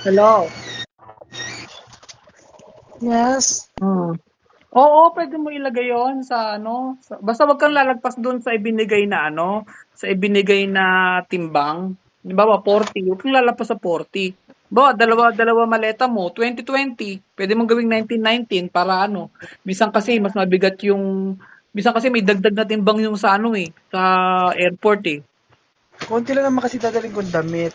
Hello. Yes. Hmm. Oo, pwede mo ilagay yon sa ano, sa, basta wag kang lalagpas doon sa ibinigay na ano, sa ibinigay na timbang. Halimbawa, 40. Huwag kang lalagpas sa 40. Bawa, dalawa, dalawa maleta mo, 2020. Pwede mong gawing 1919 para ano. Bisan kasi, mas mabigat yung, bisan kasi may dagdag na timbang yung sa ano eh, sa airport eh. Konti lang naman kasi dadaling kong damit.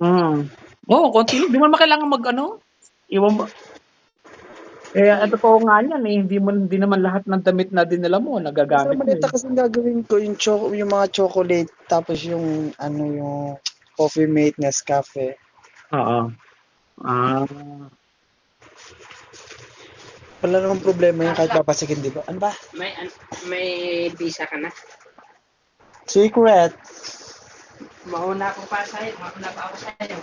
Hmm. Oo, konti. Di mo naman kailangan mag ano, iwan mo. Eh, ito po nga yan eh, hindi, mo, hindi naman lahat ng damit na dinala mo, nagagamit mo. maleta eh. kasi gagawin ko yung, choco, yung mga chocolate tapos yung ano yung coffee mate Nescafe. Oo. Ah. Wala namang problema yun kahit papasigin, di ba? Ano ba? May an- may visa ka na? Secret. Mauna ako pa sa'yo. Mauna pa ako sa'yo.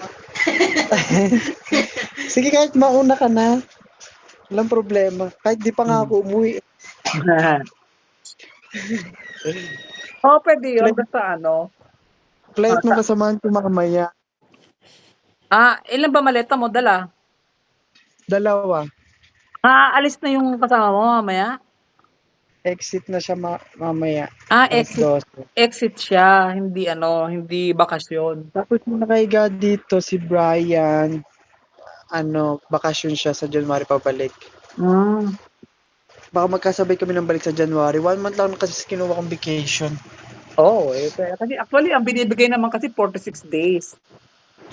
Sige, kahit mauna ka na. Walang problema. Kahit di pa nga ako umuwi. Oo, pwede yun. Basta ano. Flight mo kasamahan ko mamaya. Ah, ilan ba maleta mo dala? Dalawa. Ah, alis na yung kasama mo mamaya? Exit na siya ma- mamaya. Ah, exit, 12. exit siya. Hindi ano, hindi bakasyon. Tapos yung nakahiga dito si Brian, ano, bakasyon siya sa January pabalik. Hmm. Baka magkasabay kami ng balik sa January. One month lang kasi kinuha kong vacation. Oo, eh, kasi actually, ang binibigay naman kasi 46 days.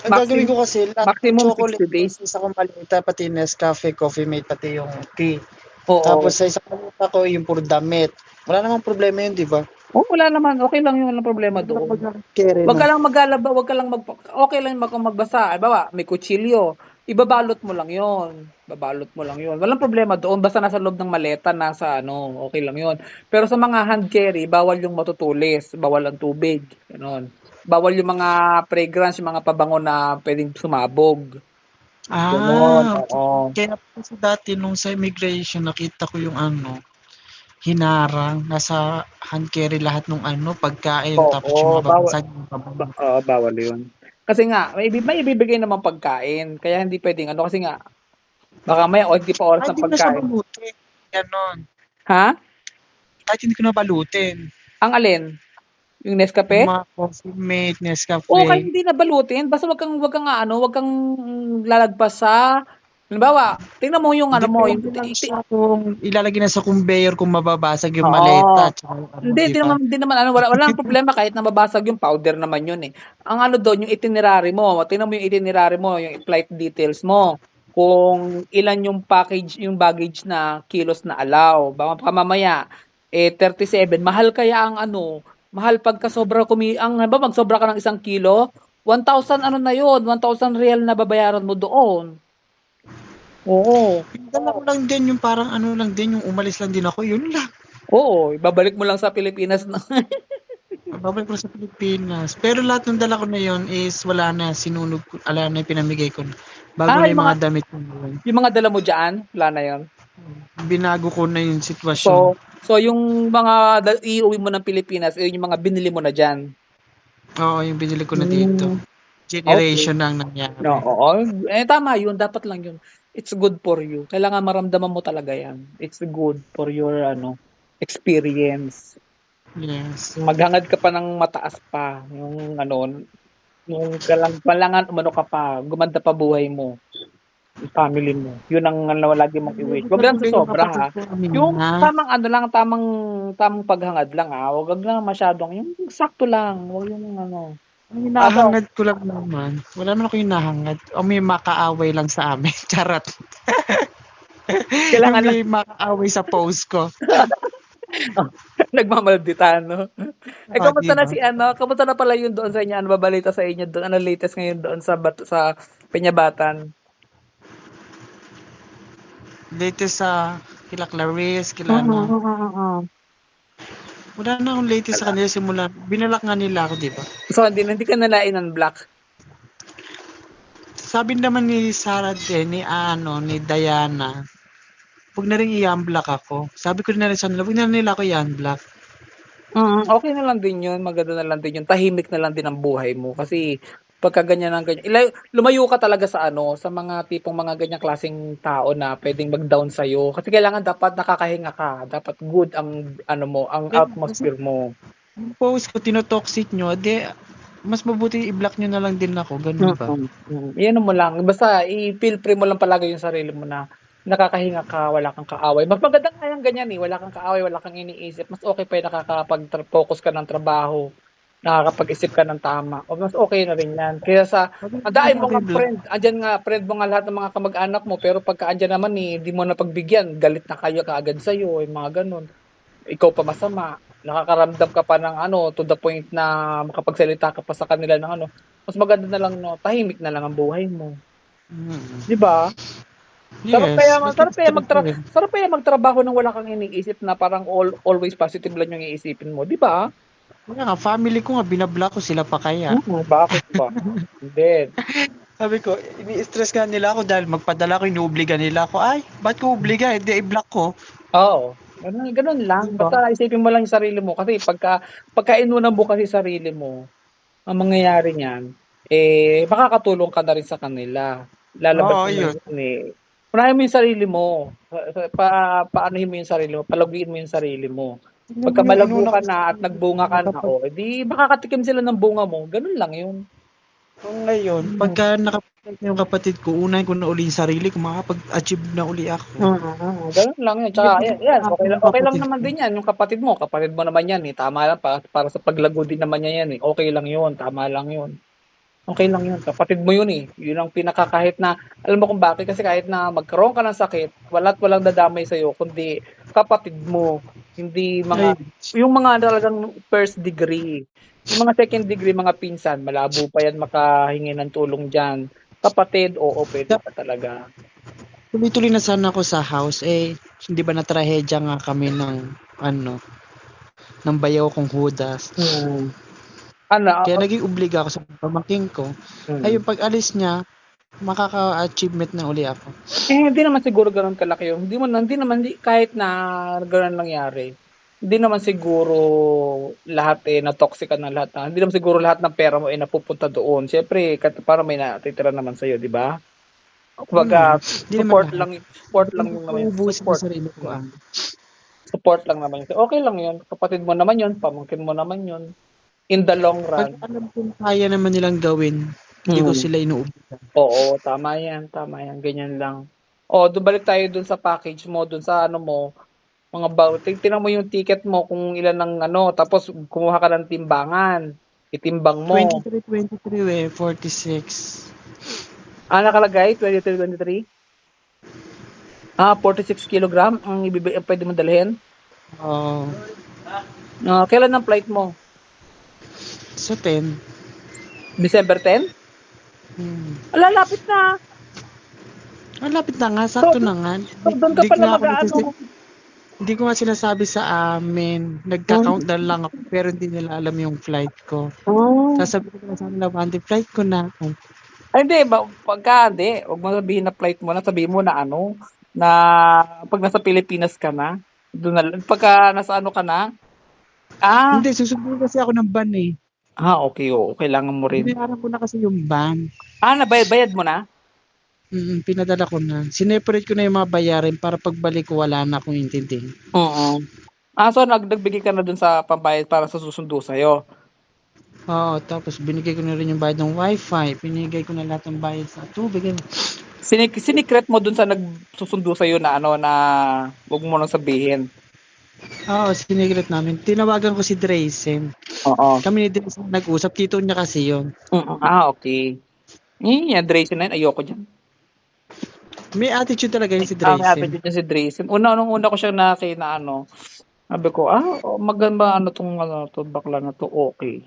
Ang gagawin ko kasi, lahat maximum chocolate, 60 days. Isa kong malita, pati Nescafe, coffee mate, pati yung tea. Oo. Tapos sa isang malita ko, yung puro damit. Wala namang problema yun, di ba? oh, wala naman. Okay lang yun. Walang problema doon. Wag ka lang magalaba, wag ka lang mag okay lang mag magbasa. Halimbawa, may kutsilyo. Ibabalot mo lang 'yon. Babalot mo lang 'yon. Walang problema doon basta nasa loob ng maleta, nasa ano, okay lang 'yon. Pero sa mga hand carry, bawal yung matutulis, bawal ang tubig, gano'n. Bawal yung mga fragrance, yung mga pabango na pwedeng sumabog. Gano'n. Ah, Oo. kaya kasi dati nung sa immigration, nakita ko yung ano, hinarang, nasa hand carry lahat ng ano, pagkain, Oo, tapos yung oo, bawal. yung pabango. Oo, bawal 'yun. Kasi nga, may, ibi- may ibibigay naman pagkain, kaya hindi pwedeng ano kasi nga baka may o hindi pa oras Kahit ng hindi ko na siya pagkain. balutin. Ganon. Ha? Kahit hindi ko na balutin. Ang alin? Yung Nescafe? Mga coffee mate, Nescafe. Oo, kahit hindi na balutin, basta wag kang wag kang ano, wag kang lalagpas sa Halimbawa, tingnan mo yung ano mo, yung, kung ilalagay na sa conveyor kung mababasag yung maleta. tsaka ano, hindi, di hindi naman, hindi naman, ano, wala, walang problema kahit na mabasag yung powder naman yun eh. Ang ano doon, yung itinerary mo, tingnan mo yung itinerary mo, yung flight details mo, kung ilan yung package, yung baggage na kilos na allow. Baka mamaya, eh, 37, mahal kaya ang ano, mahal pagka sobra kumi, ang, ba, magsobra ka ng isang kilo, 1,000 ano na yun, 1,000 real na babayaran mo doon. Oo. Yung dala ko lang din yung parang ano lang din, yung umalis lang din ako, yun lang. Oo, ibabalik mo lang sa Pilipinas na. Babalik ko sa Pilipinas. Pero lahat ng dala ko na yun is wala na, sinunog ko, ala na yung pinamigay ko na. Bago Ah, na yung mga mga- damit ko yun. yung mga dala mo dyan, wala na yun. Binago ko na yung sitwasyon. So, so yung mga iuwi mo ng Pilipinas, yun yung mga binili mo na dyan. Oo, yung binili ko na dito. Generation lang nangyari. No, oo. Eh, tama yun. Dapat lang yun. It's good for you. Kailangan maramdaman mo talaga yan. It's good for your ano experience. Yes. Maghangad ka pa ng mataas pa. Yung ano, yung kalang, kalangan umano ka pa. Gumanda pa buhay mo. Yung family mo. Yun ang ano, lagi mong i-wish. Huwag lang sa sobra ha. Yung tamang ano lang, tamang tamang paghangad lang ah. Huwag lang masyadong yung sakto lang. Huwag yung ano. Ang hinahangad ko lang naman. Wala naman ako hinahangad. O may makaaway lang sa amin. Charot. Kailangan Yung may makaaway sa post ko. nagmamalditan, no? Eh, Ah, kamusta na si ano? Kamusta na pala yun doon sa inyo? Ano ba balita sa inyo doon? Ano latest ngayon doon sa bat sa Peñabatan? Latest sa kila Clarice, kila ano. Wala na akong latest sa kanila simula. Binalak nga nila ako, di ba? So, hindi, hindi ka nalain ng black. Sabi naman ni Sarah din, ni ano, ni Diana, huwag na rin i-unblock ako. Sabi ko rin na rin sa nila, huwag na nila ako i-unblock. Mm, okay na lang din yun. Maganda na lang din yun. Tahimik na lang din ang buhay mo. Kasi, Pagka ganyan ang ganyan. Ila- lumayo ka talaga sa ano, sa mga tipong mga ganyang klaseng tao na pwedeng mag-down sa'yo. Kasi kailangan dapat nakakahinga ka. Dapat good ang ano mo, ang atmosphere mo. Yung post ko, tinotoxic nyo, di, mas mabuti i-block nyo na lang din ako. Ganun ba? Mm, Iyan mo lang. Basta i-feel free mo lang palagi yung sarili mo na nakakahinga ka, wala kang kaaway. Mas maganda nga yung ganyan eh. Wala kang kaaway, wala kang iniisip. Mas okay pa yung nakakapag-focus ka ng trabaho. Nakakapag-isip ka ng tama. O mas okay na rin yan. Kaya sa, ang dahil mo nga friend, andyan nga, friend mo nga lahat ng mga kamag-anak mo, pero pagka andyan naman eh, di mo na pagbigyan, galit na kayo kaagad sa'yo, yung mga ganun. Ikaw pa masama. Nakakaramdam ka pa ng ano, to the point na makapagsalita ka pa sa kanila ng ano. Mas maganda na lang, no, tahimik na lang ang buhay mo. Mm. Di ba? Sarap Yes. kaya, Mas sarap kaya, magtra- sarap kaya magtrabaho nang wala kang iniisip na parang all, always positive lang yung iisipin mo, di ba? Kaya nga, family ko nga, binablock ko sila pa kaya. Oo, bakit ba? Hindi. Sabi ko, ini-stress ka nila ako dahil magpadala ko, inuobliga nila ako. Ay, ba't ko obliga? Hindi, i-block ko. Oo. Ganun, ganun lang. Diba? Basta isipin mo lang yung sarili mo. Kasi pagka, pagka inunan mo kasi sarili mo, ang mangyayari niyan, eh, makakatulong ka na rin sa kanila. Lalabas Oo, yun. yun eh. Unahin mo yung sarili mo. Pa, pa, paanohin mo yung sarili mo. Palaguin mo yung sarili mo. Pagka malago ka na at nagbunga ka na, oh, edi makakatikim sila ng bunga mo. Ganun lang yun. Kung ngayon, pagka nakapag yung kapatid ko, unahin ko na uli yung sarili ko, makapag-achieve na uli ako. Ganun lang yun. Tsaka, yan, yan, okay, lang, okay lang naman din yan. Yung kapatid mo, kapatid mo naman yan eh. Tama lang, para, para sa paglago din naman niya yan eh. Okay lang yun, tama lang yun. Okay lang yun. Kapatid mo yun eh. Yun ang pinaka kahit na, alam mo kung bakit, kasi kahit na magkaroon ka ng sakit, wala't walang dadamay sa'yo, kundi kapatid mo. Hindi mga, Ay, yung mga talagang first degree. Yung mga second degree, mga pinsan, malabo pa yan makahingi ng tulong dyan. Kapatid, oo, pwede pa talaga. tuloy-tuloy na sana ako sa house, eh, hindi ba natrahedya nga kami ng, ano, ng bayaw kong hudas. Hmm. Ano? Kaya naging obliga ako sa pamangking ko. Hmm. Ay, yung pag-alis niya, makaka-achievement na uli ako. Eh, hindi naman siguro ganun kalaki yung, hindi mo, hindi naman, di, kahit na ganun nangyari, hindi naman siguro lahat eh, na toxic ng lahat na, hindi naman siguro lahat ng pera mo eh napupunta doon. Siyempre, para may natitira naman sa'yo, di ba? Kumbaga, naman support lang, support lang yung naman yun. Support, sa sarili ko. ah. support lang naman yun. Okay lang yun. Kapatid mo naman yun, pamangkin mo naman yun. In the long Pag run. alam ko kaya naman nilang gawin, hindi ko Hmm. sila inuubusan. Oo, tama yan, tama yan, ganyan lang. O, doon balik tayo dun sa package mo, dun sa ano mo, mga ba, tingnan mo yung ticket mo kung ilan ng ano, tapos kumuha ka ng timbangan. Itimbang mo. 23, 23 eh, 46. Ah, nakalagay, 23, 23? Ah, 46 kilogram ang ibibigay, ang pwede mo dalhin. Oh, Ah, kailan ang flight mo? So 10. December 10? Hmm. Lalapit na. Ang lapit na nga, sakto na nga. So, doon ka pala mag-ano. Hindi ko nga sinasabi sa amin. Nagka-countdown lang ako, pero hindi nila alam yung flight ko. Oh. Sasabi ko na sa kanila, "Bandi, flight ko na. Ay, hindi. Ba, pagka, hindi. Huwag mo sabihin na flight mo na. Sabihin mo na ano, na pag nasa Pilipinas ka na, doon na, pagka nasa ano ka na, ah, Hindi, susunod kasi ako ng ban eh. ah, okay, oo. Kailangan mo rin. Binayaran ko na kasi yung ban. Ah, nabayad-bayad mo na? Mm, pinadala ko na. Sineparate ko na yung mga bayarin para pagbalik ko wala na akong intinding. Oo. Ah, so nag nagbigay ka na dun sa pambayad para sa susundo sa'yo. Oo, tapos binigay ko na rin yung bayad ng wifi. Binigay ko na lahat ng bayad sa tubig. Ganun. Sinik sinikret mo dun sa nagsusundo sa'yo na ano, na huwag mo nang sabihin. Oo, sinigret namin. Tinawagan ko si Draysen. Oo. Kami ni Draysen nag-usap. Tito niya kasi yun. Ah, okay. Eh, yan, Drayson na yun. Ayoko dyan. May attitude talaga yun si Ah, may attitude niya si Drayson. Una, nung una ko siya nakita na ano, sabi ko, ah, oh, maganda ano tong ano, to, bakla na to, okay.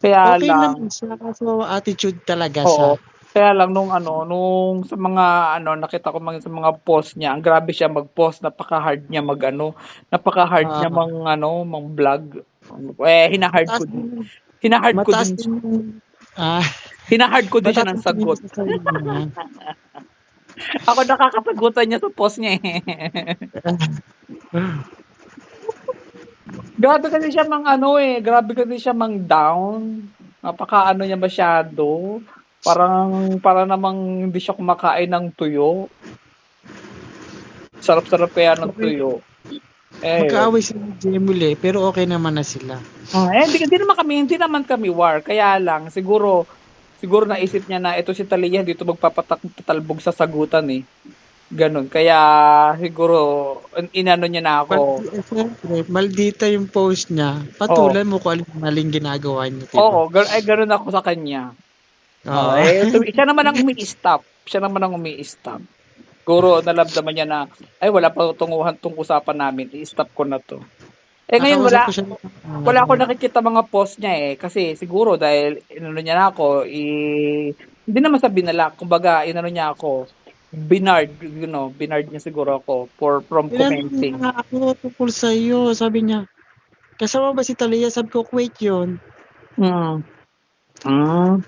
Kaya Okay lang, naman siya. Kaso attitude talaga siya. Kaya lang nung ano, nung sa mga ano, nakita ko mga sa mga post niya, ang grabe siya mag-post, napaka-hard niya mag ano, napaka-hard Ah. niya mang ano, mang vlog. Eh, hinahard ko Mataas din. din, Hinahard ko din. Ah, Hinahard ko din siya ng sagot. Ako nakakasagutan niya sa post niya eh. grabe kasi siya mang ano eh, grabe kasi siya mang down. Napaka-ano niya masyado. Parang para namang hindi siya kumakain ng tuyo. Sarap-sarap kaya ng tuyo. Eh, Magkaaway Jemil eh, pero okay naman na sila. Ah, eh, hindi, hindi naman kami, hindi naman kami war. Kaya lang, siguro, siguro naisip niya na ito si Talia dito magpapatak tatalbog sa sagutan eh. Ganon. Kaya siguro in- inano niya na ako. Eh, maldita yung post niya. Patulan mo kung alin maling ginagawa niya. diba? Oo, gan- ay ganon ako sa kanya. Oo. Ah, eh, so, siya naman ang umi-stop. Siya naman ang umi-stop. Siguro nalamdaman niya na, ay wala pa tunguhan tong usapan namin, i-stop ko na to. Eh ngayon wala, ng- wala ako nakikita mga post niya eh. Kasi siguro dahil inano niya na ako, i... hindi naman sa binala. Kumbaga, inano niya ako, binard, you know, binard niya siguro ako for from commenting. Nga ako tungkol sa iyo, sabi niya. Kasama ba si Talia? Sabi ko, wait yun. Mm. Mm.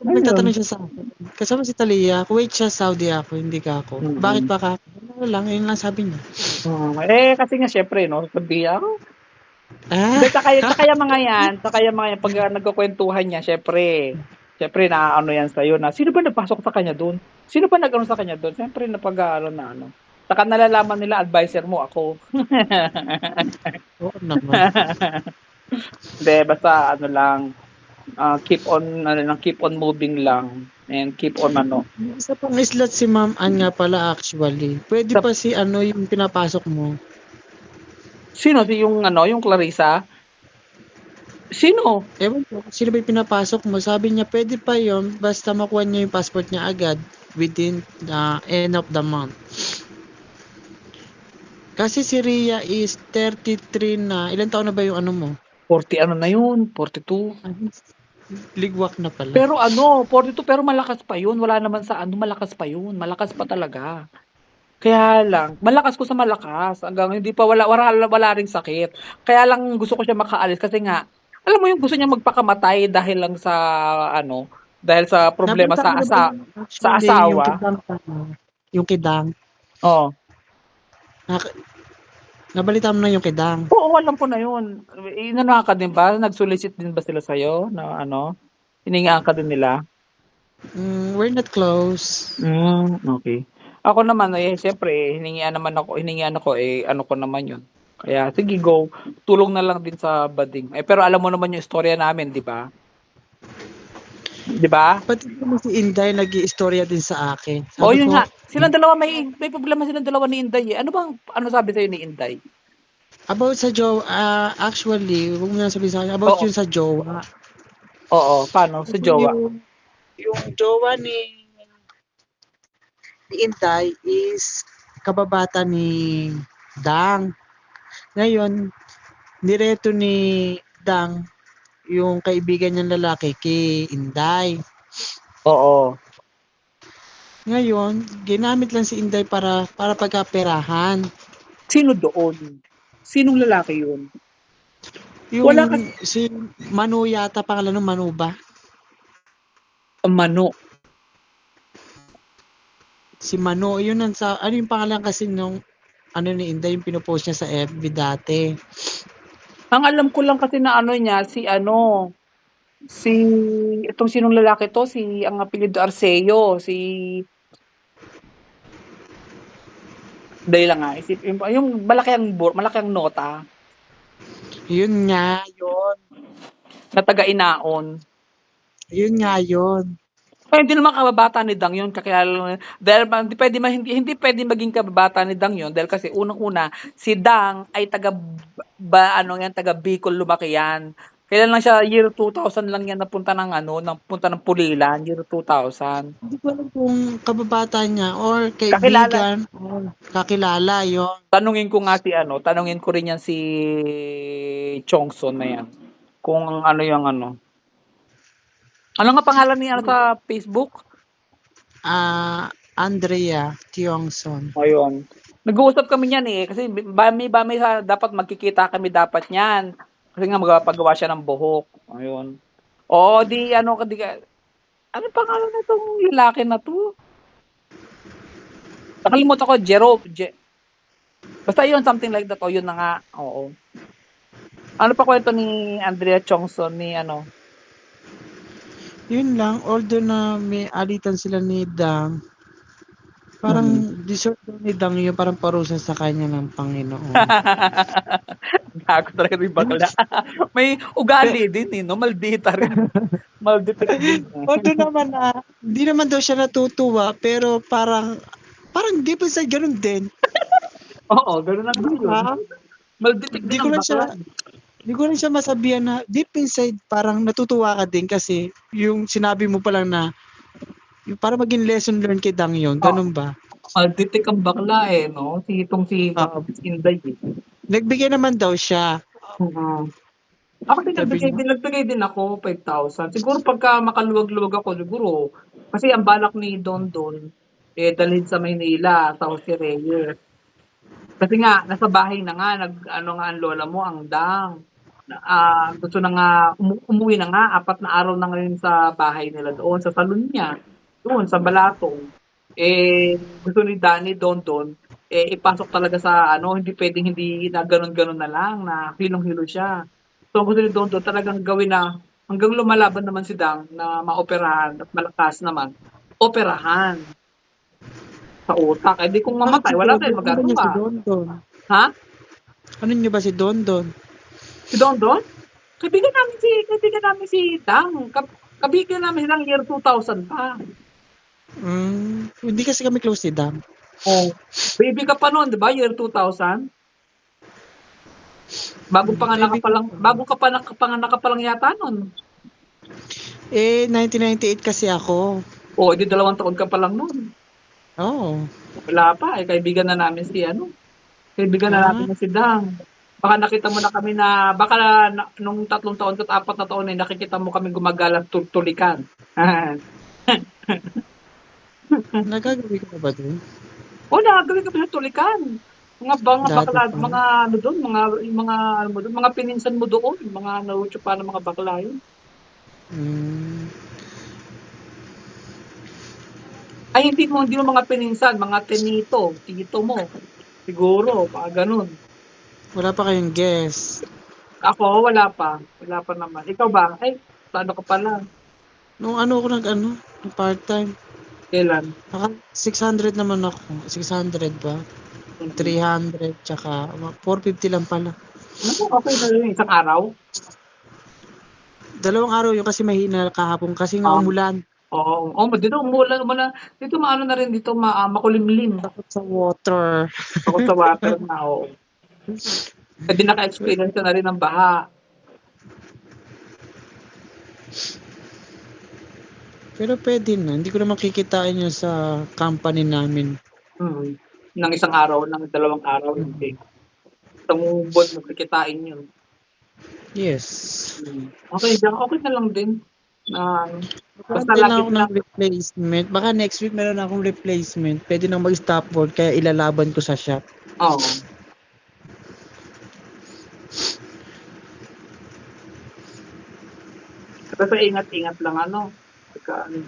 Nagtatanong siya sa akin. Kasama si Talia, wait siya, Saudi ako, hindi ka ako. Mm. Bakit ba ka? Ano lang, yun lang sabi niya. Mm. Eh, kasi nga syempre, no, sabi ako, Ah, sa kaya, sa kaya mga yan, sa kaya mga yan, pag uh, nagkukwentuhan niya, syempre, syempre na ano yan sa'yo na, sino ba napasok sa kanya doon? Sino ba nag-ano sa kanya doon? Syempre, napag ano na ano. Saka nalalaman nila, advisor mo ako. oo naman. Hindi, basta ano lang, ah, keep on, ano lang, keep on moving lang. And keep on ano. Isa pang slot si Ma'am Ann nga pala actually. Pwede Sa- pa si ano yung pinapasok mo. Sino? Si yung ano, yung Clarissa? Sino? Ewan ko, sino ba yung pinapasok mo? Sabi niya, pwede pa yon basta makuha niya yung passport niya agad within the end of the month. Kasi si Ria is 33 na. Ilan taon na ba yung ano mo? 40 ano na yun? 42? Ligwak na pala. Pero ano, 42 pero malakas pa yun. Wala naman sa ano, malakas pa yun. Malakas pa talaga. Kaya lang, malakas ko sa malakas. Hanggang hindi pa wala wala, wala ring sakit. Kaya lang gusto ko siya makaalis kasi nga alam mo yung gusto niya magpakamatay dahil lang sa ano, dahil sa problema sa Napunta asa. ba yung- sa asawa? Yung kidang, yung kidang. Oh. Nak- nabalita mo na yung kidang. Oo, alam ko na yun. Inano ka din ba? Nag-solicit din ba sila sa'yo na ano? Hiningaan ka din nila? Mm, we're not close. Mm, okay. Ako naman, eh, siyempre, hiningian naman ako, hiningian ako, eh, ano ko naman yun. Kaya, sige, go. Tulong na lang din sa bading. Eh, pero alam mo naman yung istorya namin, di ba? Di ba? Pati naman si Inday nag-iistorya din sa akin. Sabi O, yun ko, nga. Silang dalawa, may, may problema silang dalawa ni Inday, eh. Ano bang, ano sabi sa'yo ni Inday? About sa jowa, ah, actually, huwag mo na sabihin sa akin, about Oo. yun sa jowa. Oo, paano? Sa jowa. Yung, yung jowa ni, ni Inday is kababata ni Dang. Ngayon, nireto ni Dang yung kaibigan niyang lalaki kay Inday. Oo. Ngayon, ginamit lang si Inday para para pagkaperahan. Sino doon? Sinong lalaki yun? Yung Wala ka- si Manu yata pangalan ng Manu ba? Mano. Si Manu, yun ang sa ano yung pangalan kasi nung ano ni Inday yung pinopost niya sa FB dati. Ang alam ko lang kasi na ano niya, si ano, si, itong sinong lalaki to, si, ang apelido Arceo, si, dahil lang nga, isip, yung, yung malaki ang, malaki ang nota, Yun nga, yun. na taga-inaon. Yun nga, yun. Ay, hindi naman kababata ni Dang yun, kakilala, dahil hindi pwede, hindi, hindi pwede maging kababata ni Dang yun, dahil kasi unang-una, si Dang ay taga, ba, ano yan, taga Bicol lumaki yan. Kailan lang siya, year 2000 lang yan napunta ng ano, napunta ng Pulilan, year 2000. Hindi ko alam kung kababata niya or Kakilala. kaibigan or kakilala yun. Tanungin ko nga si ano, tanungin ko rin yan si Chongson na yan. Kung ano yung ano. Ano nga pangalan niya sa Facebook? Ah, Andrea Tiongson. Ayun. Nag-uusap kami niyan eh. Kasi bami bami sa dapat magkikita kami dapat niyan. Kasi nga magpagawa siya ng buhok. Ayun. Oo, di ano di ka ano pangalan na itong lalaki na to? Nakalimutan ko, Jero. Je, basta yun, something like that. O, yun na nga. Oo. Ano pa kwento ni Andrea Chongson ni ano? Yun lang, although na may alitan sila ni Dang, parang deserve daw ni Dang yun, parang parusa sa kanya ng Panginoon. Gago talaga rin bakla. May ugali din eh, no? Maldita rin. Maldita rin. although naman na, hindi naman daw siya natutuwa, pero parang, parang deep inside ganun din. Oo, gano'n lang Di yun. ba? Malditik Di din ko lang siya, bakla. di ko lang siya masabihan na deep inside parang natutuwa ka din kasi yung sinabi mo pa lang na yung para maging lesson learned kay Dang yun, ganun ba? Malditik ang bakla eh, no? Si itong si Oo. Inday eh. Nagbigay naman daw siya. Mhm. Ako din nagbigay din, nagbigay din ako 5,000. Siguro pagka makaluwag-luwag ako, siguro. Kasi ang balak ni Don Don, eh, dalhin sa Maynila, sa Jose Reyes. Kasi nga, nasa bahay na nga, nag, ano nga ang lola mo, ang dang. Ah, gusto na nga, umu- umuwi na nga, apat na araw na ngayon sa bahay nila doon, sa salon niya, doon, sa Balatong. Eh, gusto ni Danny, Don Don, eh, ipasok talaga sa, ano, hindi pwedeng hindi na ganun-ganun na lang, na hilong-hilo siya. So, gusto ni Don Don talagang gawin na, hanggang lumalaban naman si Dang, na maoperahan at malakas naman, operahan sa utak. Eh, di kung mamatay, wala tayong Ano si magagawa. Don Don? Ha? Ano niyo ba si Don Don? Si Don Don? Kaibigan namin si, kaibigan namin si Dang. Kaibigan namin ng year 2000 pa. Mm, hindi kasi kami close si Dang. Oh. Baby ka pa noon, di ba? Year 2000? Bagong panganak ka pa lang, bagong ka pa panganak ka pa lang yata noon. Eh, 1998 kasi ako. O, di dalawang taon ka pa lang noon. Oo. Wala pa, eh, kaibigan na namin si ano. Kaibigan na Ah. namin si Dang. Baka nakita mo na kami na, baka na, nung tatlong taon at apat na taon na nakikita mo kami gumagala tul- tulikan. Nagagawin ko ba doon? o, nakagawin kami sa tulikan. Mga Dati bakla, pa. mga ano doon, mga, mga, ano mo doon, mga pininsan mo doon, mga naucho pa ng mga bakla yun. Mm, Ay, hindi mo, hindi mo mga pininsan, mga tenito, tito mo. Siguro, mga ganun. Wala pa kayong guess. Ako, wala pa. Wala pa naman. Ikaw ba? Ay, paano ka pala? Nung ano ako nag ano, nung part-time. Kailan? Naka 600 naman ako. 600 ba? 300, tsaka 450 lang pala. Ano, okay na yun, isang araw. Dalawang araw yun kasi mahina kahapon kasi nga Ah. umulan. Oo. Oh, dito umulan, umulan. Dito maano na rin dito ma, ah, makulimlim. Takot sa water. Ako sa water na oo. Pwede naka-experience ka na rin ng baha. Pero pwede na. Hindi ko naman kikitain yun sa company namin. Hmm. Ng isang araw, ng dalawang araw, hindi. Isang buwan mo kikitain yun. Yes. Hmm. Okay, diyan, okay na lang din. Na, basta Basta na ako ng replacement. Baka next week meron akong replacement. Pwede nang mag-stop work kaya ilalaban ko sa shop. Oo. Basta ingat-ingat lang ano. Pagka ano.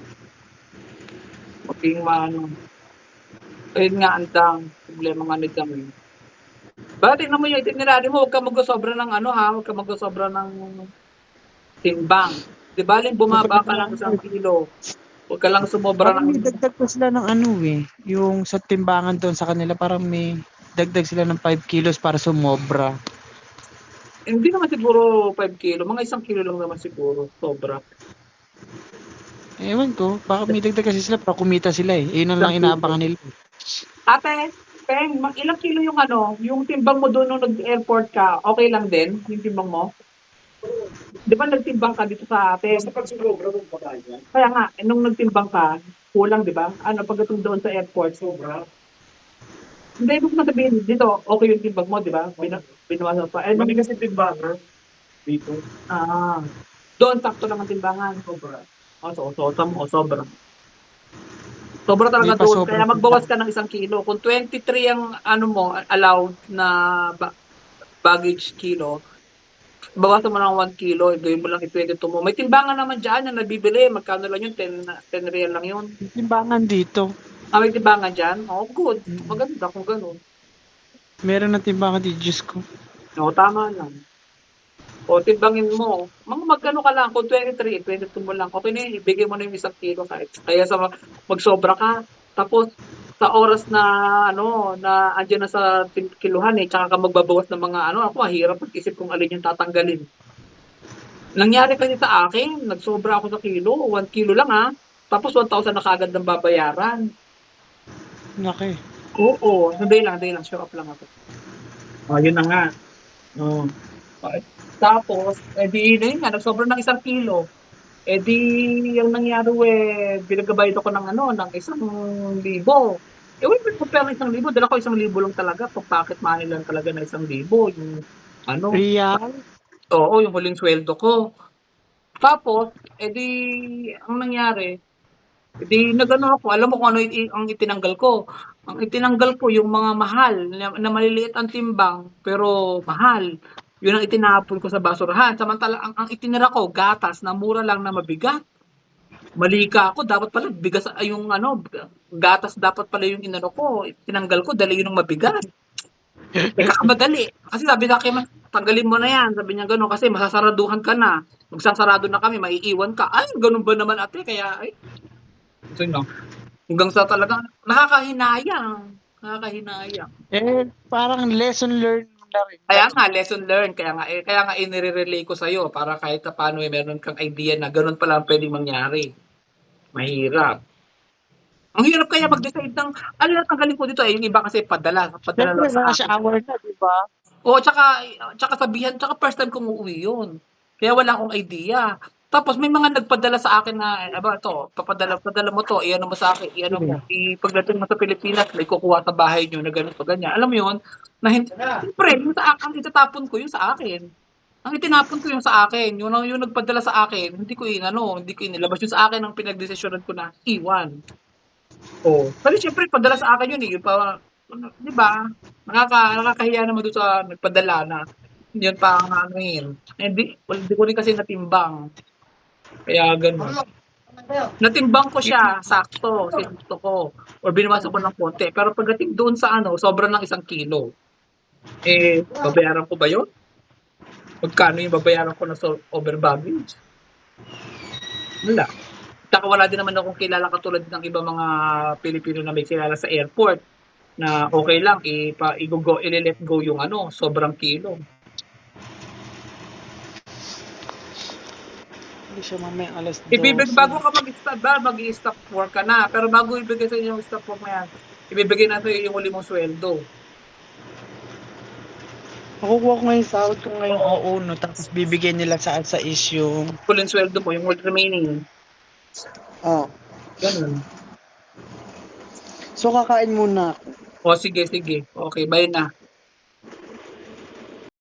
Maging maano. Ayun nga andang problema nga ni kami. Ba, tingnan mo yung itinerary mo, huwag ka magkasobra ng ano ha, huwag ka magkasobra ng timbang. Di ba, bumaba ka ng isang kilo. Huwag ka lang sumobra Parang may ng... dagdag pa sila ng ano eh. Yung sa timbangan doon sa kanila parang may dagdag sila ng 5 kilos para sumobra. Hindi naman siguro 5 kilo, mga isang kilo lang naman siguro, sobra. Ewan ko, baka may dagdag kasi sila para kumita sila eh. Yun ang lang inaabangan nila. Ate, Peng, mag ilang kilo yung ano, yung timbang mo doon nung nag-airport ka, okay lang din, yung timbang mo? Di ba nagtimbang ka dito sa atin? Basta pag sumobra mo pa. Kaya nga, eh, nung nagtimbang ka, kulang, di ba? Ano, pagdating doon sa airport, Sobra. Hindi, ibig mo sabihin, dito, okay yung timbang mo, di ba? Bina, binawasan pa. Eh, nung, Mali kasi timbangan dito. ah, doon, sakto lang ang timbangan. Sobra. O, so, so, so, o, sobra. Sobra talaga Hindi pa doon. sobra. Kaya magbawas ka ng isang kilo. Kung 23 ang ano mo, allowed na ba- baggage kilo, bawasan mo ng 1 kilo, gawin mo lang i-22 mo. May timbangan naman dyan na nabibili. Magkano lang yun? 10, 10 real lang yun. Timbangan dito. Ah, may timbangan dyan? Oh, good. Maganda kung ganun. Meron na timbangan dito, Diyos ko. No, tama lang. O, timbangin mo. Mga magkano ka lang, kung 23, 22 mo lang, okay na yun, ibigay mo na yung isang kilo kahit. Kaya sa magsobra ka, tapos sa oras na ano na andyan na sa kiluhan eh tsaka ka magbabawas ng mga ano ako mahirap mag-isip kung alin yung tatanggalin nangyari kasi sa akin nagsobra ako sa kilo 1 kilo lang ha tapos 1,000 na kagad ng babayaran Laki. oo hindi lang hindi lang show up lang ako oh yun na nga oh. tapos eh di na yun nga nagsobra ng isang kilo eh di yung nangyari eh binagabayad ako ng ano ng isang libo eh wait wait ng isang libo dala ko isang libo lang talaga pag pocket money lang talaga na isang libo yung ano Real? Oo, yung huling sweldo ko. Tapos, edi, ang nangyari, edi, nagano ako, alam mo kung ano i- ang itinanggal ko. Ang itinanggal ko, yung mga mahal, na, na maliliit ang timbang, pero mahal. Yun ang itinapon ko sa basurahan. Samantala, ang, ang itinira ko, gatas, na mura lang na mabigat. Mali ka ako, dapat pala, bigas, yung ano, gatas dapat pala yung inano ko, tinanggal ko, dali yun ang mabigat. Teka ka madali. Kasi sabi sa akin, tanggalin mo na yan. Sabi niya gano'n kasi masasaraduhan ka na. Magsasarado na kami, maiiwan ka. Ay, ganun ba naman ate? Kaya, ay. So, no. Hanggang sa talagang nakakahinayang. Nakakahinayang. Eh, parang lesson learned na rin. Kaya nga, lesson learned. Kaya nga, eh, kaya nga inire-relay ko sa'yo para kahit paano eh, meron kang idea na ganun pala ang pwedeng mangyari. Mahirap. Ang hirap kaya mag-decide ng, ano na tanggalin ko dito eh, yung iba kasi padala. Padala Siyempre, lang sa hour na, di ba? Oo, tsaka, tsaka sabihan, tsaka first time kong uuwi yun. Kaya wala akong idea. Tapos may mga nagpadala sa akin na, eh, aba, to, papadala, padala mo to, iyan mo sa akin, iyan mo. I, pagdating mo sa Pilipinas, may kukuha sa bahay nyo na ganito, ganyan. Alam mo yun, na hindi, siyempre, yung sa akin, ang itatapon ko yung sa akin. Ang itinapon ko yung sa akin, yung, yung nagpadala sa akin, hindi ko inano, hindi ko inilabas yung sa akin ang pinagdesisyonan ko na iwan. Oh, kasi siyempre padala sa akin yun eh, yung pa, 'di ba? Nakaka nakakahiya naman doon sa nagpadala na yun pa ang ano yun. Hindi, hindi ko rin kasi natimbang. Kaya ganun. Natimbang ko siya, sakto, sinusto ko. Or binawasan ko ng konti. Pero pagdating doon sa ano, sobrang ng isang kilo. Eh, babayaran ko ba yun? Magkano yung babayaran ko na so over baggage? Wala. Saka wala din naman akong kilala katulad ng iba mga Pilipino na may kilala sa airport na okay lang ipa i-go i-let go yung ano, sobrang kilo. Hindi siya mamaya alas 12. Ibibig bago ka mag-stop ba, mag-stop work ka na. Pero bago ibigay sa inyo yung stop work mo yan, ibibigay na sa yung uli mong sweldo. Makukuha ko ngayon sahod ko ngayon oo, no? Tapos bibigyan nila sa sa issue. Full sweldo mo, yung remaining. Oh. Ganun. So, kakain muna ako. O sige, sige. Okay, bye na.